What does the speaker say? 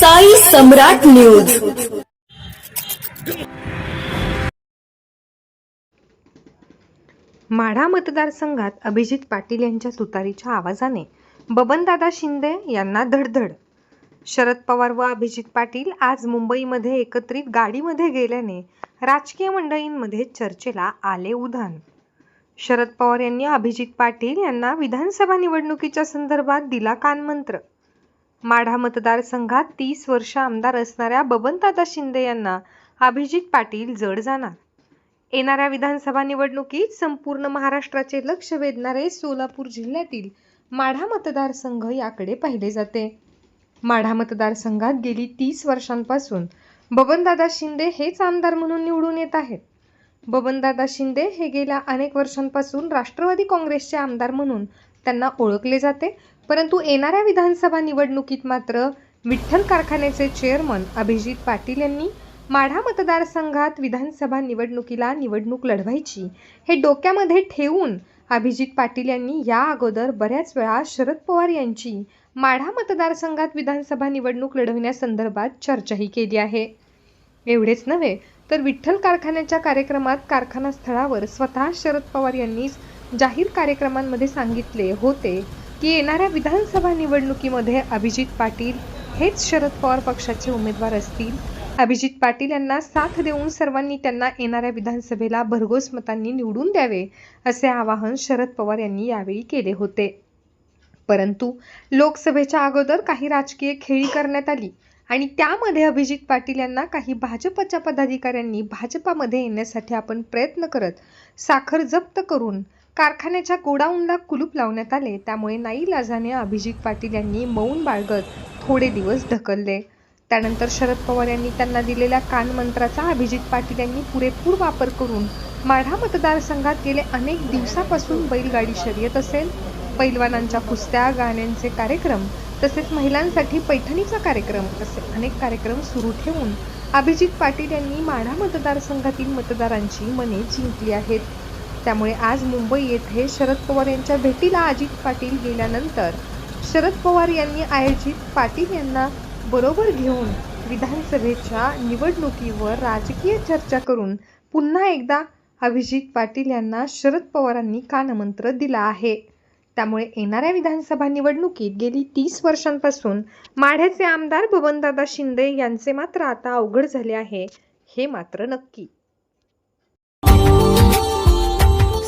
साई सम्राट news. Madha मतदारसंघात अभिजित पाटील यांच्या तुतारीच्या आवाजाने बबनदादा शिंदे यांना धडधड. शरद पवार व अभिजित पाटील आज मुंबईमध्ये एकत्रित गाडीमध्ये गेल्याने राजकीय मंडळींमध्ये चर्चेला आले उधाण. शरद पवार यांनी अभिजित पाटील यांना विधानसभा निवडणुकीच्या संदर्भात दिला कानमंत्र. माढा मतदारसंघात तीस वर्ष आमदार असणाऱ्या बबनदादा शिंदे यांना अभिजित पाटील जड जाणार. येणाऱ्या विधानसभा निवडणुकीत संपूर्ण महाराष्ट्राचे लक्ष वेधणारे सोलापूर जिल्ह्यातील माढा मतदारसंघ याकडे पाहिले जाते. माढा मतदारसंघात गेली तीस वर्षांपासून बबनदादा शिंदे हेच आमदार म्हणून निवडून येत आहेत. बबनदादा शिंदे हे गेल्या अनेक वर्षांपासून राष्ट्रवादी काँग्रेसचे आमदार म्हणून त्यांना ओळखले जाते. परंतु येणाऱ्या विधानसभा निवडणुकीत मात्र विठ्ठल कारखान्याचे चेअरमन अभिजित पाटील यांनी माढा मतदारसंघात विधानसभा निवडणुकीला निवडणूक लढवायची हे डोक्यामध्ये ठेवून अभिजित पाटील यांनी या अगोदर बऱ्याच वेळा शरद पवार यांची माढा मतदारसंघात विधानसभा निवडणूक लढविण्यासंदर्भात चर्चाही केली आहे. एवढेच नव्हे तर विठ्ठल कारखान्याच्या कार्यक्रमात कारखाना स्थळावर स्वतः शरद पवार यांनीच जाहीर कार्यक्रमांमध्ये सांगितले होते. की येणाऱ्या विधानसभा निवडणुकीमध्ये अभिजित पाटील हेच शरद पवार पक्षाचे उमेदवार असतील. अभिजित पाटील यांना साथ देऊन सर्वांनी त्यांना येणाऱ्या विधानसभेला भरघोस मतांनी निवडून द्यावे असे आवाहन शरद पवार यांनी यावेळी केले होते. परंतु लोकसभेच्या अगोदर काही राजकीय खेळी करण्यात आली आणि त्यामध्ये अभिजित पाटील यांना काही भाजपच्या पदाधिकाऱ्यांनी भाजपामध्ये येण्यासाठी आपण प्रयत्न करत साखर जप्त करून कारखान्याच्या गोडाऊनला कुलूप लावण्यात आले. त्यामुळे नाईलाजाने अभिजित पाटील यांनी मौन बाळगत थोडे दिवस ढकलले. त्यानंतर शरद पवार यांनी त्यांना दिलेल्या कानमंत्राचा अभिजित पाटील यांनी पुरेपूर वापर करून माढा मतदारसंघात गेले अनेक दिवसापासून बैलगाडी शर्यत असेल पैलवानांच्या कुस्त्या गाण्यांचे कार्यक्रम तसेच महिलांसाठी पैठणीचा कार्यक्रम असे अनेक कार्यक्रम सुरू ठेवून अभिजित पाटील यांनी माढा मतदारसंघातील मतदारांची मने जिंकली आहेत. त्यामुळे आज मुंबई येथे शरद पवार यांच्या भेटीला अजित पाटील गेल्यानंतर शरद पवार यांनी आयोजित पाटील यांना बरोबर घेऊन विधानसभेच्या निवडणुकीवर राजकीय चर्चा करून पुन्हा एकदा अभिजित पाटील यांना शरद पवारांनी कानमंत्र दिला आहे. त्यामुळे येणाऱ्या विधानसभा निवडणुकीत गेली तीस वर्षांपासून माढ्याचे आमदार बबनदादा शिंदे यांचे मात्र आता अवघड झाले आहे. हे मात्र नक्की.